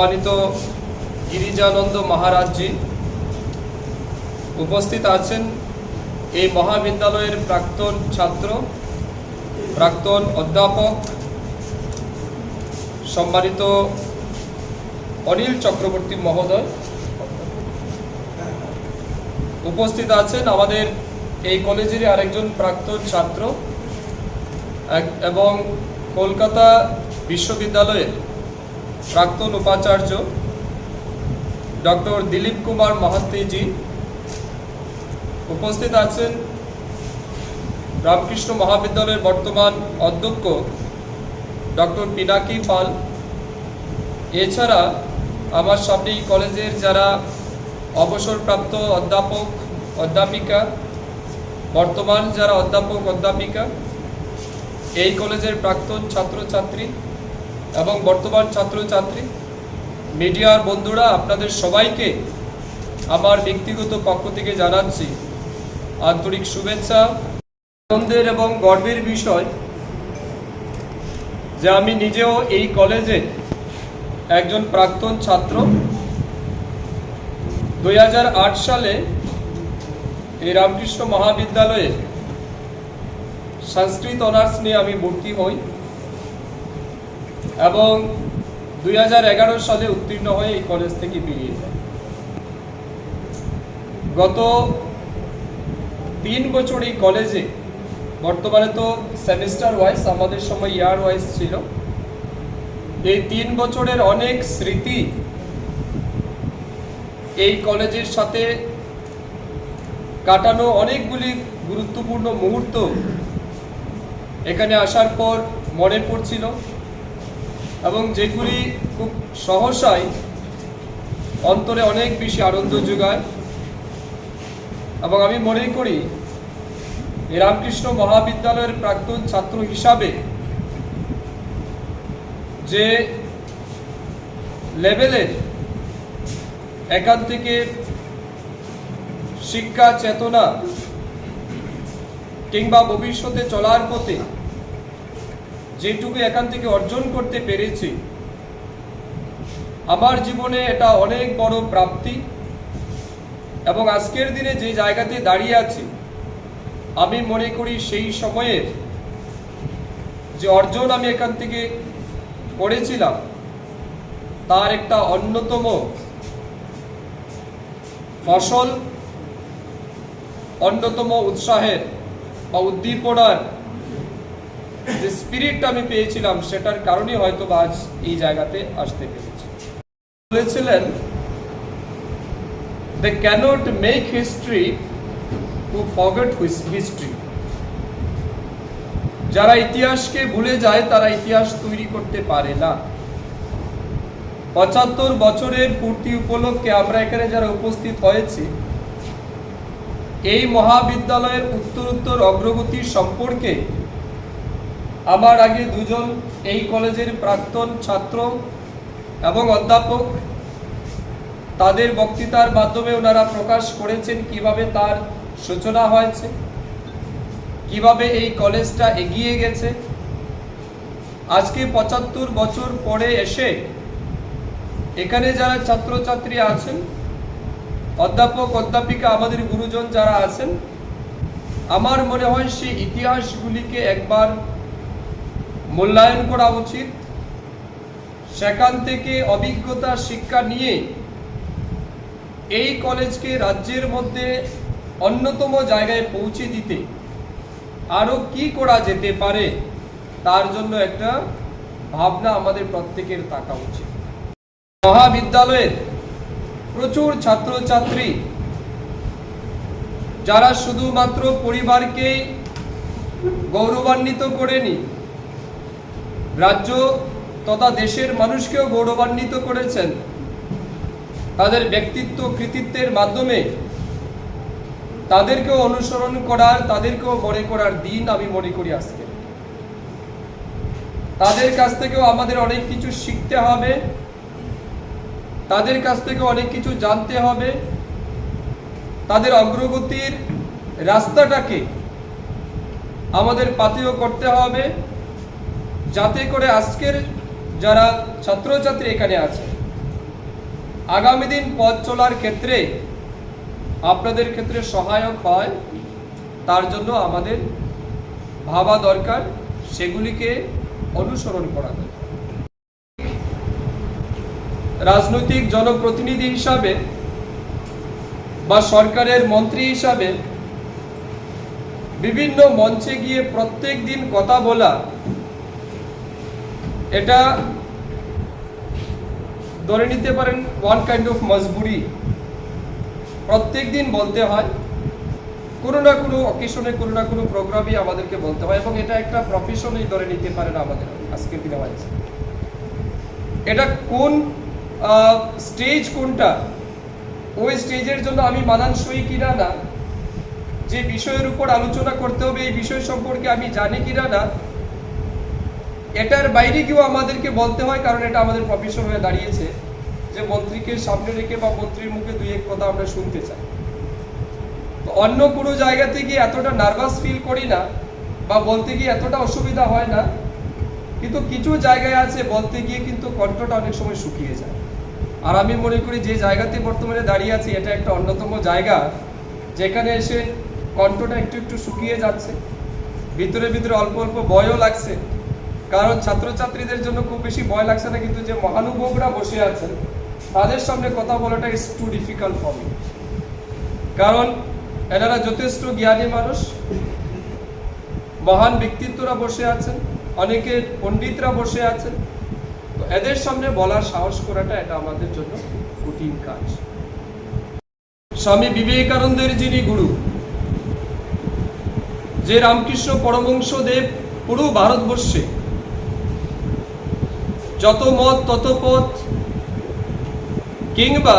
সম্মানিত গিরিজানন্দ মহারাজজি উপস্থিত আছেন এই মহাবিদ্যালয়ের প্রাক্তন ছাত্র, প্রাক্তন অধ্যাপক, সম্মানিত অনিল চক্রবর্তী মহোদয়। উপস্থিত আছেন আমাদের এই কলেজেরই আরেকজন প্রাক্তন ছাত্র এবং কলকাতা বিশ্ববিদ্যালয়ের প্রাক্তন উপাচার্য ডক্টর দিলীপ কুমার মাহাত্তিজি উপস্থিত আছেন রামকৃষ্ণ মহাবিদ্যালয়ের বর্তমান অধ্যক্ষ ডক্টর পিনাকি পাল। এছাড়া আমার সামনে কলেজের যারা অবসরপ্রাপ্ত অধ্যাপক, অধ্যাপিকা, বর্তমান যারা অধ্যাপক, অধ্যাপিকা, এই কলেজের প্রাক্তন ছাত্রছাত্রী এবং বর্তমান ছাত্রছাত্রী মিডিয়ার বন্ধুরা, আপনাদের সবাইকে আমার ব্যক্তিগত পক্ষ থেকে জানাচ্ছি আন্তরিক শুভেচ্ছা, আনন্দের এবং গর্বের বিষয় যে আমি নিজেও এই কলেজে একজন প্রাক্তন ছাত্র। দু হাজার আট সালে এই রামকৃষ্ণ মহাবিদ্যালয়ে সংস্কৃত অনার্স নিয়ে আমি ভর্তি হই। এবং দুই হাজার এগারো সালে উত্তীর্ণ হয়ে এই কলেজ থেকে বেরিয়ে যায়। গত তিন বছর এই কলেজে বর্তমানে তো সেমিস্টার ওয়াইজ আমাদের সময় ইয়ার ওয়াইজ ছিল। এই তিন বছরের অনেক স্মৃতি এই কলেজের সাথে কাটানো অনেকগুলি গুরুত্বপূর্ণ মুহূর্ত এখানে আসার পর মনে পড়ছিল। এবং যেগুলি খুব সহসাই, অন্তরে অনেক বেশি আনন্দ যোগায়। এবং আমি মনে করি রামকৃষ্ণ মহাবিদ্যালয়ের প্রাক্তন ছাত্র হিসাবে যে লেভেলের এখান থেকে শিক্ষা, চেতনা কিংবা ভবিষ্যতে চলার পথে যেটুকু এখান থেকে অর্জন করতে পেরেছি, আমার জীবনে এটা অনেক বড় প্রাপ্তি এবং আজকের দিনে যে জায়গাতে দাঁড়িয়ে আছি, আমি মনে করি সেই সময়ের যে অর্জন আমি এখান থেকে করেছিলাম, তার একটা অন্যতম ফসল, অন্যতম উৎসাহের বা উদ্দীপনার যে স্পিরিটটা আমি পেয়েছিলাম, সেটার কারণে হয়তো আজ এই জায়গাতে আসতে পেরেছি। বলেছিলেন they cannot make history to forget history যারা ইতিহাসকে ভুলে যায়, তারা ইতিহাস তৈরি করতে পারে না। পঁচাত্তর বছরের পূর্তি উপলক্ষে আমরা এখানে যারা উপস্থিত হয়েছি, এই মহাবিদ্যালয়ের উত্তরোত্তর অগ্রগতি সম্পর্কে আমার আগে দুজন এই কলেজের প্রাক্তন ছাত্র এবং অধ্যাপক। তাদের বক্তৃতার মাধ্যমে ওনারা প্রকাশ করেছেন কীভাবে তার সূচনা হয়েছে, কীভাবে এই কলেজটা এগিয়ে গেছে। আজকে পঁচাত্তর বছর পরে এসে এখানে যারা ছাত্রছাত্রী আছেন, অধ্যাপক, অধ্যাপিকা, আমাদের গুরুজন যারা আছেন, আমার মনে হয় সেই ইতিহাসগুলিকে একবার মূল্যায়ন করা উচিত। সেখান থেকে অভিজ্ঞতা শিক্ষা নিয়ে এই কলেজকে রাজ্যের মধ্যে অন্যতম জায়গায় পৌঁছে দিতে আরও কি করা যেতে পারে, তার জন্য একটা ভাবনা আমাদের প্রত্যেকের থাকা উচিত। মহাবিদ্যালয়ের প্রচুর ছাত্রছাত্রী, যারা শুধুমাত্র পরিবারকে গৌরবান্বিত করেনি রাজ্য তথা দেশের মানুষকেও গৌরবান্বিত করেছেন। তাদের ব্যক্তিত্ব কৃতিত্বের মাধ্যমে তাদেরকেও অনুসরণ করার, তাদেরকেও মনে করার দিন আমি মনে করি আজকে। তাদের কাছ থেকেও আমাদের অনেক কিছু শিখতে হবে। তাদের কাছ থেকে অনেক কিছু জানতে হবে। তাদের অগ্রগতির রাস্তাটাকে আমাদের পাতিও করতে হবে। যাতে করে আজকের যারা ছাত্রছাত্রী এখানে আছে, আগামী দিন পথ চলার ক্ষেত্রে আপনাদের ক্ষেত্রে সহায়ক হয়, তার জন্য আমাদের ভাবা দরকার, সেগুলিকে অনুসরণ করা রাজনৈতিক জনপ্রতিনিধি হিসাবে বা সরকারের মন্ত্রী হিসাবে বিভিন্ন মঞ্চে গিয়ে প্রত্যেক দিন কথা বলা এটা ধরে নিতে পারেন ওয়ান কাইন্ড অফ মজবুরি প্রত্যেক দিন বলতে হয়, কোনো না কোনো অকেশনে কোনো না কোনো প্রোগ্রামই আমাদেরকে বলতে হয় এবং এটা একটা প্রফেশনই ধরে নিতে পারেন আমাদের আজকের দিনে হয়েছে এটা কোন স্টেজ কোনটা, ওই স্টেজের জন্য আমি মানানসই কিনা না, যে বিষয়ের উপর আলোচনা করতে হবে, এই বিষয় সম্পর্কে আমি জানি কিনা না এটার বাইরে কেউ আমাদেরকে বলতে হয়, কারণ এটা আমাদের প্রফেশন হয়ে দাঁড়িয়েছে, যে মন্ত্রীকে সামনে রেখে বা মন্ত্রীর মুখে দুই এক কথা আমরা শুনতে চাই। তো অন্য কোনো জায়গাতে গিয়ে এতটা নার্ভাস ফিল করি না, বা বলতে গিয়ে এতটা অসুবিধা হয় না, কিন্তু কিছু জায়গায় আছে, বলতে গিয়ে কিন্তু কণ্ঠটা অনেক সময় শুকিয়ে যায়। আর আমি মনে করি যে জায়গাতে বর্তমানে দাঁড়িয়ে আছি, এটা একটা অন্যতম জায়গা, যেখানে এসে কণ্ঠটা একটু একটু শুকিয়ে যাচ্ছে, ভিতরে ভিতরে অল্প অল্প ভয়ও লাগছে কারণ ছাত্রছাত্রীদের জন্য খুব বেশি ভয় লাগছে না, কিন্তু যে মহানুভবরা বসে আছেন, তাদের সামনে কথা বলাটা is too difficult for me কারণ এনারা যথেষ্ট জ্ঞানী মানুষ, মহান ব্যক্তিত্বরা বসে আছেন অনেকে পণ্ডিতরা বসে আছেন, তো এদের সামনে বলার সাহস করাটা এটা আমাদের জন্য কঠিন কাজ। স্বামী বিবেকানন্দের যিনি গুরু, যে রামকৃষ্ণ পরমংশ দেব পুরো ভারতবর্ষে যত মত, তত পথ। কিংবা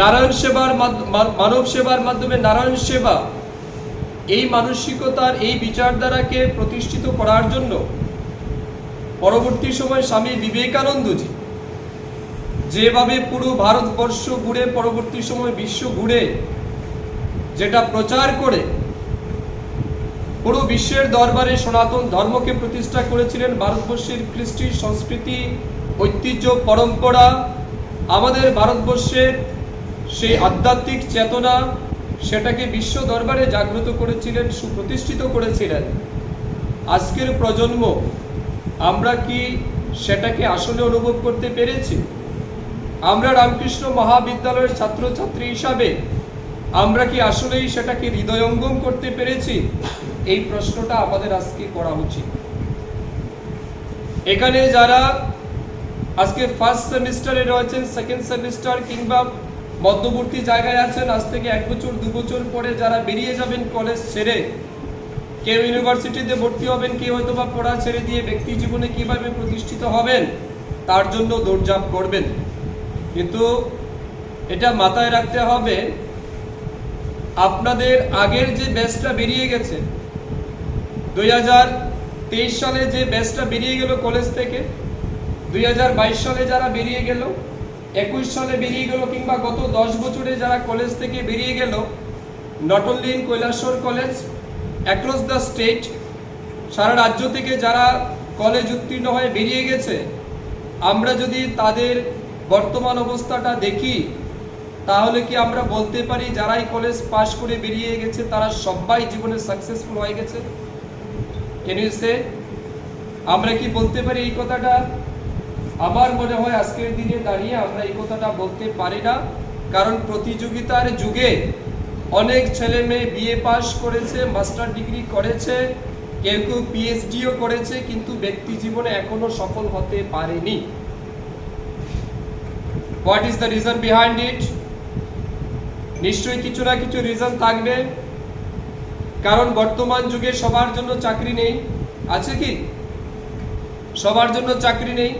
নারায়ণ সেবার মানব সেবার মাধ্যমে নারায়ণ সেবা এই মানসিকতার এই বিচারধারাকে প্রতিষ্ঠিত করার জন্য পরবর্তী সময় স্বামী বিবেকানন্দজি যেভাবে পুরো ভারতবর্ষ ঘুরে, পরবর্তী সময় বিশ্ব ঘুরে যেটা প্রচার করে পুরো বিশ্বের দরবারে সনাতন ধর্মকে প্রতিষ্ঠা করেছিলেন ভারতবর্ষের কৃষ্টি সংস্কৃতি, ঐতিহ্য, পরম্পরা। আমাদের ভারতবর্ষের সেই আধ্যাত্মিক চেতনা, সেটাকে বিশ্ব দরবারে জাগ্রত করেছিলেন, সুপ্রতিষ্ঠিত করেছিলেন। আজকের প্রজন্ম, আমরা কি সেটাকে আসলে অনুভব করতে পেরেছি? আমরা রামকৃষ্ণ মহাবিদ্যালয়ের ছাত্রছাত্রী হিসাবে, আমরা কি আসলেই সেটাকে হৃদয়ঙ্গম করতে পেরেছি? এই প্রশ্নটা আমাদের আজকে করা উচিত। এখানে যারা আজকে ফার্স্ট সেমিস্টারে রয়েছেন সেকেন্ড সেমিস্টার কিংবা মধ্যবর্তী জায়গায় আছেন, আজ থেকে এক বছর, দু বছর পরে যারা বেরিয়ে যাবেন কলেজ ছেড়ে, কেউ ইউনিভার্সিটিতে ভর্তি হবেন, কেউ হয়তো বা পড়া ছেড়ে দিয়ে ব্যক্তি জীবনে কীভাবে প্রতিষ্ঠিত হবেন, তার জন্য দৌড়ঝাঁপ করবেন। কিন্তু এটা মাথায় রাখতে হবে, আপনাদের আগের যে ব্যাচটা বেরিয়ে গেছে দুই হাজার তেইশ সালে যে ব্যাচটা বেরিয়ে গেল কলেজ থেকে, দুই হাজার বাইশ সালে যারা বেরিয়ে গেল, একুশ সালে বেরিয়ে গেল কিংবা গত দশ বছরে যারা কলেজ থেকে বেরিয়ে গেল not only in Kailashahar college across the state সারা রাজ্য থেকে যারা কলেজ উত্তীর্ণ হয়ে বেরিয়ে গেছে, আমরা যদি তাদের বর্তমান অবস্থাটা দেখি, তাহলে কি আমরা বলতে পারি যারাই কলেজ পাশ করে বেরিয়ে গেছে, তারা সবাই জীবনে সাকসেসফুল হয়ে গেছে? সে আমরা কি বলতে পারি এই কথাটা? আমার মনে হয় আজকের দিনে দাঁড়িয়ে আমরা এই কথাটা বলতে পারি না। কারণ প্রতিযোগিতার যুগে অনেক ছেলে মেয়ে বিএ পাস করেছে, মাস্টার ডিগ্রি করেছে, কেউ কেউ পিএইচডিও করেছে, কিন্তু ব্যক্তি জীবনে এখনও সফল হতে পারেনি। What is the reason behind it নিশ্চয়ই কিছু না কিছু রিজন থাকবে। কারণ বর্তমান যুগে সবার জন্য চাকরি নেই। আছে কি? সবার জন্য চাকরি নেই।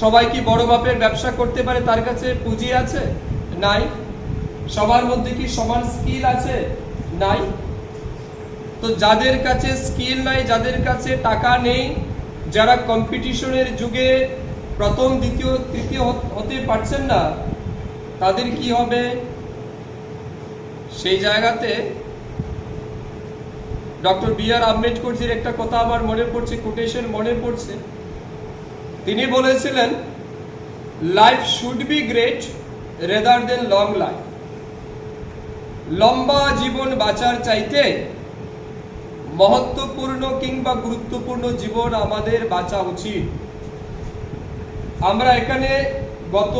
সবাই কি বড় মাপের ব্যবসা করতে পারে তার কাছে পুঁজি আছে? নাই। সবার মধ্যে কি সমান স্কিল আছে? নাই। তো যাদের কাছে স্কিল নাই, যাদের কাছে টাকা নেই, যারা কম্পিটিশনের যুগে প্রথম, দ্বিতীয়, তৃতীয় হতে পারছেন না, তাদের কি হবে? সেই জায়গাতে ডক্টর বি আর আম্বেদকরজির একটা কথা আমার মনে পড়ছে কোটেশন মনে পড়ছে। তিনি বলেছিলেন life should be great rather than long life লম্বা জীবন বাঁচার চাইতে মহত্বপূর্ণ কিংবা গুরুত্বপূর্ণ জীবন আমাদের বাঁচা উচিত। আমরা এখানে গত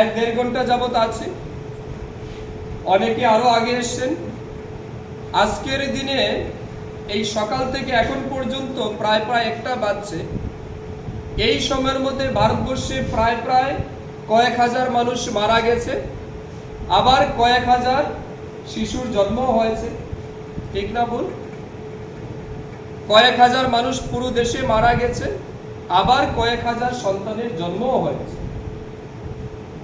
এক দেড় ঘণ্টা যাবত আছি। অনেকে আরও আগে এসছেন। আজকের দিনে এই সকাল থেকে এখন পর্যন্ত প্রায় প্রায় একটা বাজছে। এই সময়ের মধ্যে ভারতবর্ষে প্রায় প্রায় কয়েক হাজার মানুষ মারা গেছে। আবার কয়েক হাজার শিশুর জন্ম হয়েছে। ঠিক না বল কয়েক হাজার মানুষ পুরো দেশে মারা গেছে। আবার কয়েক হাজার সন্তানের জন্মও হয়েছে।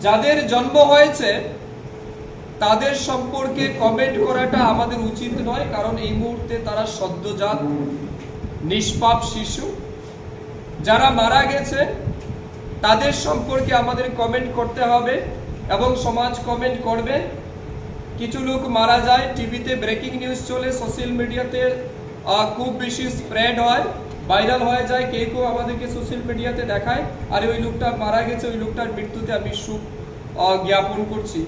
যাদের জন্ম হয়েছে তাদের সম্পর্কে কমেন্ট করাটা আমাদের উচিত নয়, কারণ এই মুহূর্তে তারা সদ্যজাত, নিষ্পাপ শিশু। যারা মারা গেছে, তাদের সম্পর্কে আমাদের কমেন্ট করতে হবে এবং সমাজ কমেন্ট করবে। কিছু লোক মারা যায়, টিভিতে ব্রেকিং নিউজ চলে সোশ্যাল মিডিয়াতে খুব বেশি স্প্রেড হয় ভাইরাল হয়ে যায়, কেউ কেউ আমাদেরকে সোশ্যাল মিডিয়াতে দেখায়, আর ওই লোকটা মারা গেছে, ওই লোকটার মৃত্যুতে আমি সুখ জ্ঞাপন করছি।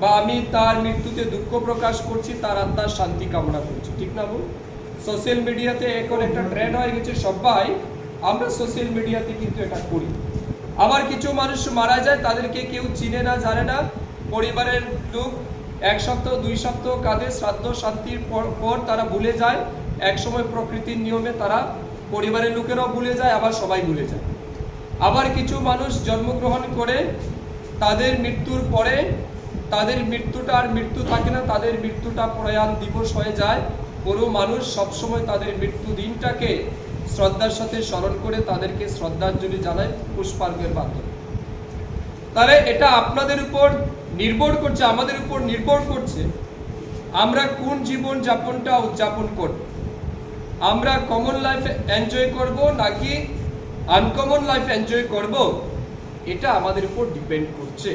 বা আমি তার মৃত্যুতে দুঃখ প্রকাশ করছি, তার আত্মার শান্তি কামনা করছি। ঠিক না বল? সোশ্যাল মিডিয়াতে এখন একটা ট্রেন্ড হয়ে গেছে সবাই, আমরা সোশ্যাল মিডিয়াতে কিন্তু এটা করি। আবার কিছু মানুষ মারা যায়, তাদেরকে কেউ চিনে না, জানে না। পরিবারের লোক এক সপ্তাহ, দুই সপ্তাহ কাঁধে শ্রাদ্ধ, শান্তির পর পর তারা ভুলে যায়। এক সময় প্রকৃতির নিয়মে তারা পরিবারের লোকেরাও ভুলে যায়, আবার সবাই ভুলে যায়। আবার কিছু মানুষ জন্মগ্রহণ করে, তাদের মৃত্যুর পরে তাদের মৃত্যুটা আর মৃত্যু থাকে না, তাদের মৃত্যুটা প্রয়াণ দিবস হয়ে যায়। কোনো মানুষ সবসময় তাদের মৃত্যু দিনটাকে শ্রদ্ধার সাথে স্মরণ করে তাদেরকে শ্রদ্ধাঞ্জলি জানায় পুষ্পার্ঘের মাধ্যমে। তাহলে এটা আপনাদের উপর নির্ভর করছে, আমাদের উপর নির্ভর করছে আমরা কোন জীবন যাপনটা উদযাপন করব। আমরা কমন লাইফ এনজয় করব নাকি আনকমন লাইফ এনজয় করব? এটা আমাদের উপর ডিপেন্ড করছে।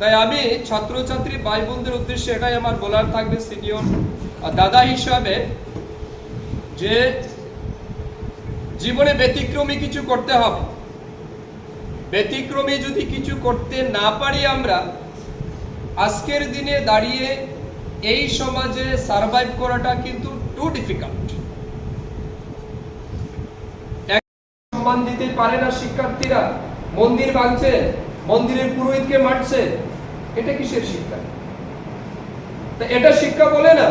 তাই আমি ছাত্রছাত্রী ভাই বোনদের উদ্দেশ্যে এটাই আমার বলার থাকবে সিনিয়র দাদা হিসাবে যে জীবনে ব্যতিক্রমী কিছু করতে হবে। ব্যতিক্রমী যদি কিছু করতে না পারি আমরা, আজকের দিনে দাঁড়িয়ে এই সমাজে সার্ভাইভ করাটা কিন্তু টু ডিফিকাল্ট সম্মান দিতে পারে না শিক্ষার্থীরা। মন্দির ভাঙছে, মন্দিরের পুরোহিতকে মারছে এটা কিসের শিক্ষা? তা এটা শিক্ষা বলে না।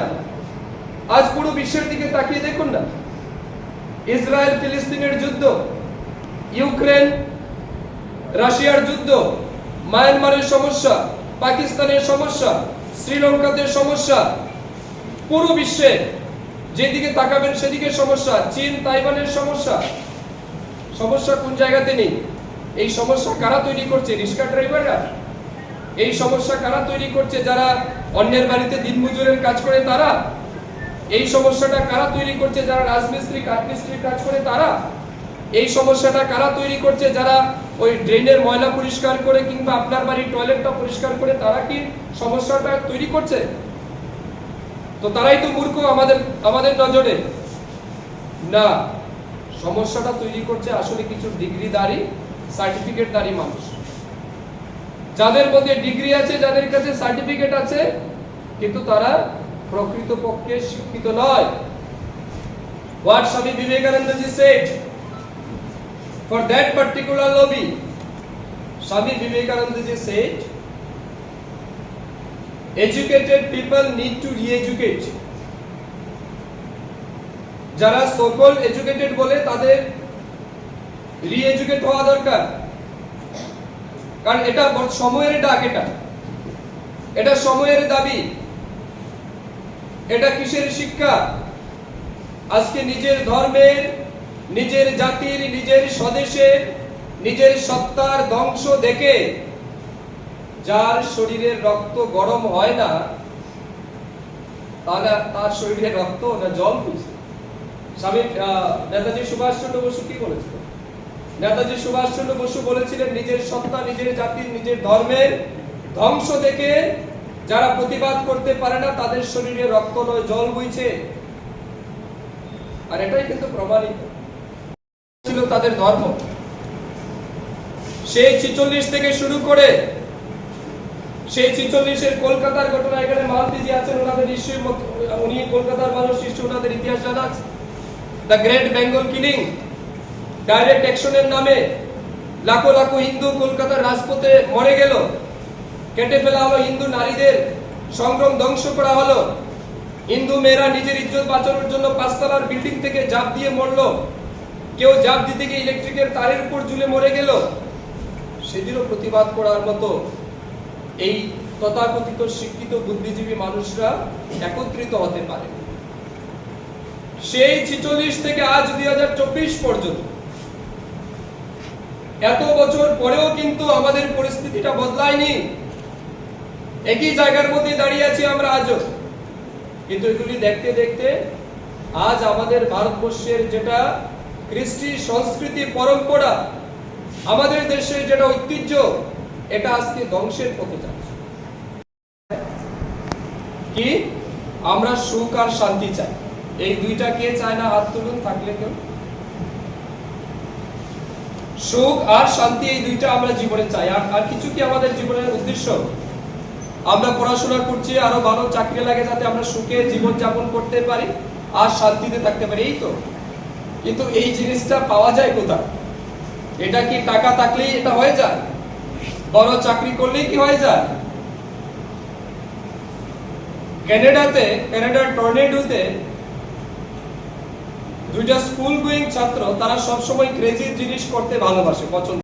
আজ পুরো বিশ্বের দিকে তাকিয়ে দেখুন না। ইসরায়েল ফিলিস্তিনের যুদ্ধ, ইউক্রেন, রাশিয়ার যুদ্ধ, মায়ানমারের সমস্যা, পাকিস্তানের সমস্যা, শ্রীলঙ্কাতে সমস্যা। পুরো বিশ্বে যেদিকে তাকাবেন সেদিকে সমস্যা। চীন, তাইওয়ানের সমস্যা। সমস্যা কোন জায়গাতে নেই? এই সমস্যা কারা তৈরি করছে? রিক্সা ড্রাইভাররা? এই সমস্যা কারা তৈরি করছে? যারা অন্যের বাড়িতে দিনমজুরের কাজ করে তারা? এই সমস্যাটা কারা তৈরি করছে? যারা রাজমিস্ত্রি কাঠমিস্ত্রির কাজ করে তারা? এই সমস্যাটা কারা তৈরি করছে? যারা ওই ড্রেনের ময়লা পরিষ্কার করে কিংবা আপনার বাড়ির টয়লেটটা পরিষ্কার করে তারা কি সমস্যাটা তৈরি করছে? তো তারাই তো মূর্খ আমাদের আমাদের নজরে। না, সমস্যাটা তৈরি করছে আসলে কিছু ডিগ্রিদারি সার্টিফিকেটদারি মানুষ। যাদের মধ্যে ডিগ্রি আছে, যাদের কাছে সার্টিফিকেট আছে, কিন্তু তারা প্রকৃতপক্ষে শিক্ষিত নয়। What Swami Vivekananda ji said for that particular lobby Swami Vivekananda ji said, educated people need to re-educate. যারা সকল এডুকেটেড বলে তাদের রি-এডুকেট হওয়া দরকার। কারণ এটা সময়ের ডাক এটা। এটা সময়ের দাবি। এটা কিসের শিক্ষা? আজকে নিজের ধর্মের, নিজের জাতির, নিজের স্বদেশের, নিজের সত্তার ধ্বংস দেখে যার শরীরের রক্ত গরম হয় না তাহলে তার শরীরে রক্ত না জল খুঁজছে স্বামী নেতাজি সুভাষচন্দ্র বসু কি বলেছিলেন? নেতাজি সুভাষচন্দ্র বসু বলেছিলেন, নিজের সত্তা, নিজের জাতির নিজের ধর্মের ধ্বংস দেখে যারা প্রতিবাদ করতে পারে না, তাদের শরীরে রক্ত নয়, জল বইছে। আর এটাই কিন্তু প্রমাণিত। ছিল তাদের ধর্ম। সেই ছিচল্লিশ থেকে শুরু করে সেই ছিচল্লিশের কলকাতার ঘটনা, এখানে মালতিজি আছেন, ওনাদের নিশ্চয়ই উনি কলকাতার মানুষ, নিশ্চয়ই ওনাদের ইতিহাস জানা আছে। The great Bengal killing direct অ্যাকশনের নামে লাখো লাখো হিন্দু কলকাতার রাজপথে মরে গেল। কেটে ফেলা হলো হিন্দু নারীদের। সংগ্রাম ধ্বংস করা হলো। হিন্দু মেয়েরা নিজের ইজ্জত বাঁচানোর জন্য পাঁচতলার বিল্ডিং থেকে জাপ দিয়ে মরলো। কেউ জাপ দিতে গিয়ে ইলেকট্রিকের তারের উপর ঝুলে মরে গেল। সেদিনও প্রতিবাদ করার মতো এই তথাকথিত শিক্ষিত বুদ্ধিজীবী মানুষরা একত্রিত হতে পারে সেই ছিচল্লিশ থেকে আজ দুই হাজার চব্বিশ পর্যন্ত এত বছর পরেও কিন্তু আমাদের পরিস্থিতিটা বদলায়নি। একই জায়গার মধ্যে দাঁড়িয়ে আছি আমরা আজও। কিন্তু এগুলি দেখতে দেখতে আজ আমাদের ভারতবর্ষের যেটা কৃষ্টি সংস্কৃতি পরম্পরা, আমাদের দেশের যেটা ঐতিহ্য, এটা আজকে ধ্বংসের পথে যাচ্ছে। কি? আমরা সুখ আর শান্তি চাই। এই দুইটা কে চায় না হাত তুলুন, থাকলে কেউ? সুখ আর শান্তি এই দুইটা আমরা জীবনে চাই। আর আর কিছু কি আমাদের জীবনের উদ্দেশ্য? আমরা পড়াশোনা করছি, আরও ভালো চাকরি লাগে যাতে আমরা সুখে জীবন যাপন করতে পারি আর শান্তিতে থাকতে পারি, এই তো। কিন্তু এই জিনিসটা পাওয়া যায় কোথায়? এটা কি টাকা থাকলেই এটা হয়ে যায়? বড় চাকরি করলেই কি হয়ে যায়? ক্যানাডাতে ক্যানাডার টর্নেডোতে দুইটা স্কুল গোয়িং ছাত্র তারা সবসময় ক্রেজি জিনিস করতে ভালোবাসে পছন্দ